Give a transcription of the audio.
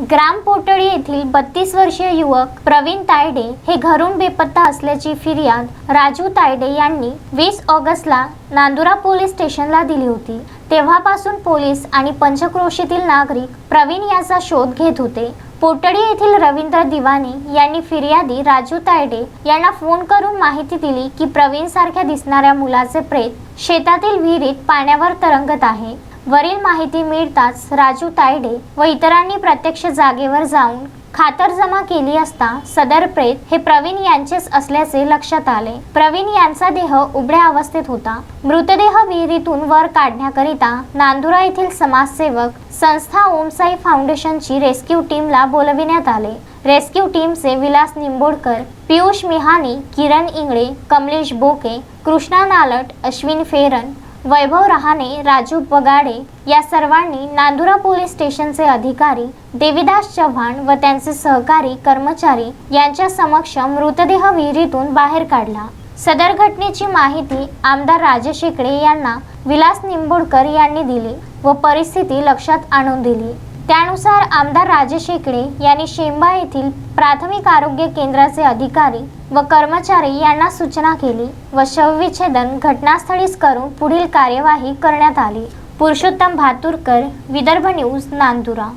ग्राम पोटळी येथील बत्तीस वर्षीय युवक प्रवीण तायडे हे घरून बेपत्ता असल्याची फिर्याद राजू तायडे यांनी वीस ऑगस्टला नांदुरा पोलीस स्टेशनला दिली होती. तेव्हापासून पोलीस आणि पंचक्रोशीतील नागरिक प्रवीण याचा शोध घेत होते. पोटडी येथील रवींद्र दिवाणी यांनी फिर्यादी राजू तायडे यांना फोन करून माहिती दिली की प्रवीण सारख्या दिसणाऱ्या मुलाचे प्रेत शेतातील विहिरीत पाण्यावर तरंगत आहे. वरील माहिती मिळताच राजू तायडे व इतरांनी प्रत्यक्ष जागेवर जाऊन खातरजमा केली असता सदर प्रेत हे प्रवीण यांचेच असल्याचे लक्षात आले. प्रवीण यांचा देह उबड्या अवस्थेत होता. मृतदेह विहिरीतून वर काढण्याकरिता नांदुरा येथील समाजसेवक संस्था ओमसाई फाउंडेशनची रेस्क्यू टीमला बोलविण्यात आले. रेस्क्यू टीमचे विलास निंबोडकर पियुष मिहानी किरण इंगळे कमलेश बोके कृष्णा नालट अश्विन फेरन वैभव रहाणे राजू बगाडे या सर्वांनी नांदुरा पोलीस स्टेशनचे अधिकारी देविदास चव्हाण व त्यांचे सहकारी कर्मचारी यांच्या समक्ष मृतदेह विहिरीतून बाहेर काढला. सदर घटनेची माहिती आमदार राजेश शेकडे यांना विलास निंबोडकर यांनी दिली व परिस्थिती लक्षात आणून दिली. त्यानुसार आमदार राजेश शेकडे यांनी शेंबा येथील प्राथमिक आरोग्य केंद्राचे अधिकारी व कर्मचारी यांना सूचना केली व शवविच्छेदन घटनास्थळीच करून पुढील कार्यवाही करण्यात आली. पुरुषोत्तम भातुरकर विदर्भ न्यूज नांदुरा.